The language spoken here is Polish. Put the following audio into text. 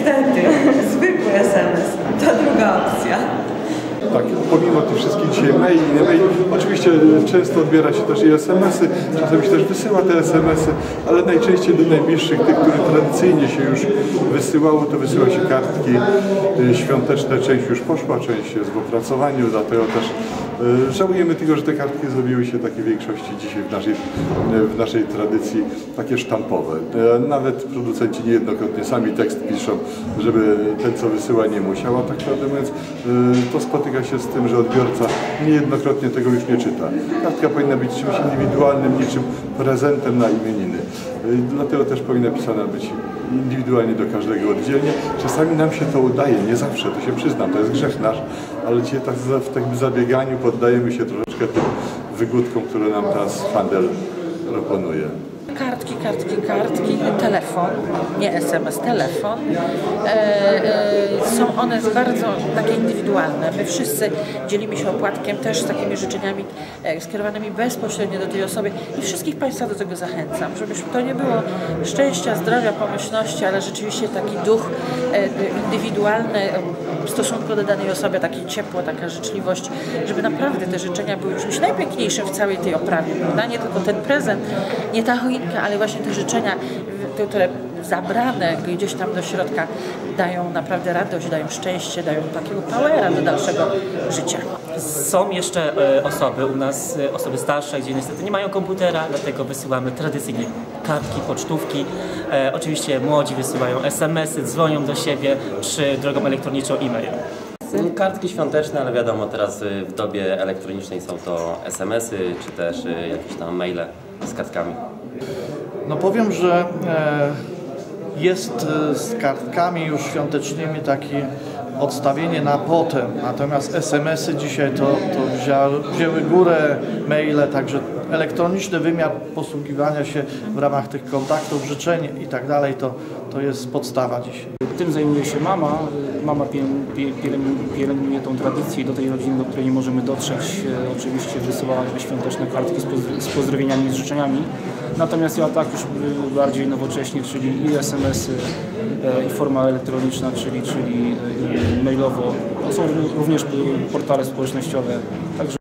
Niestety, zwykły SMS. To druga opcja. Tak, pomimo tych wszystkich dzisiaj maili, nie maili, oczywiście często odbiera się też i SMS-y, czasami się też wysyła te SMS-y, ale najczęściej do najbliższych, tych, które tradycyjnie się już wysyłało, to wysyła się kartki e, świąteczne, część już poszła, część jest w opracowaniu, dlatego też żałujemy tego, że te kartki zrobiły się takie w większości dzisiaj w naszej, e, w naszej tradycji takie sztampowe. E, Nawet producenci niejednokrotnie sami tekst piszą, żeby ten, co wysyła, nie musiał, a tak prawdę mówiąc, e, to spotyka się z tym, że odbiorca niejednokrotnie tego już nie czyta. Kartka powinna być czymś indywidualnym, niczym prezentem na imieniny. Dlatego też powinna pisana być indywidualnie do każdego oddzielnie. Czasami nam się to udaje, nie zawsze, to się przyznam, to jest grzech nasz, ale dzisiaj tak w takim zabieganiu poddajemy się troszeczkę tym wygódkom, które nam teraz handel proponuje. Kartki, kartki, kartki, telefon, nie SMS, telefon. E, e, są one bardzo takie indywidualne. My wszyscy dzielimy się opłatkiem też z takimi życzeniami e, skierowanymi bezpośrednio do tej osoby i wszystkich Państwa do tego zachęcam, żeby to nie było szczęścia, zdrowia, pomyślności, ale rzeczywiście taki duch e, indywidualny e, w stosunku do danej osoby, takie ciepło, taka życzliwość, żeby naprawdę te życzenia były czymś najpiękniejszym w całej tej oprawie, prawda? Nie tylko ten prezent, nie ta choinka, ale właśnie te życzenia, te, które zabrane gdzieś tam do środka dają naprawdę radość, dają szczęście, dają takiego powera do dalszego życia. Są jeszcze e, osoby u nas, e, osoby starsze, gdzie niestety nie mają komputera, dlatego wysyłamy tradycyjnie kartki, pocztówki. E, oczywiście młodzi wysyłają SMS-y, dzwonią do siebie, czy drogą elektroniczną e-mail. Kartki świąteczne, ale wiadomo, teraz y, w dobie elektronicznej są to SMS-y, czy też y, jakieś tam maile z kartkami. No powiem, że e, jest e, z kartkami już świątecznymi takie odstawienie na potem, natomiast SMS-y dzisiaj to, to wzią, wzięły górę, maile, także elektroniczny wymiar posługiwania się w ramach tych kontaktów, życzeń i tak dalej, to, to jest podstawa dzisiaj. Tym zajmuje się mama. Mama pielęgnuje tą tradycję do tej rodziny, do której nie możemy dotrzeć, e, oczywiście wysyła świąteczne kartki z, pozdr- z pozdrowieniami, z życzeniami. Natomiast ja tak już e, bardziej nowocześnie, czyli i SMS-y, e, i forma elektroniczna, czyli, czyli mailowo. Są również portale społecznościowe. Także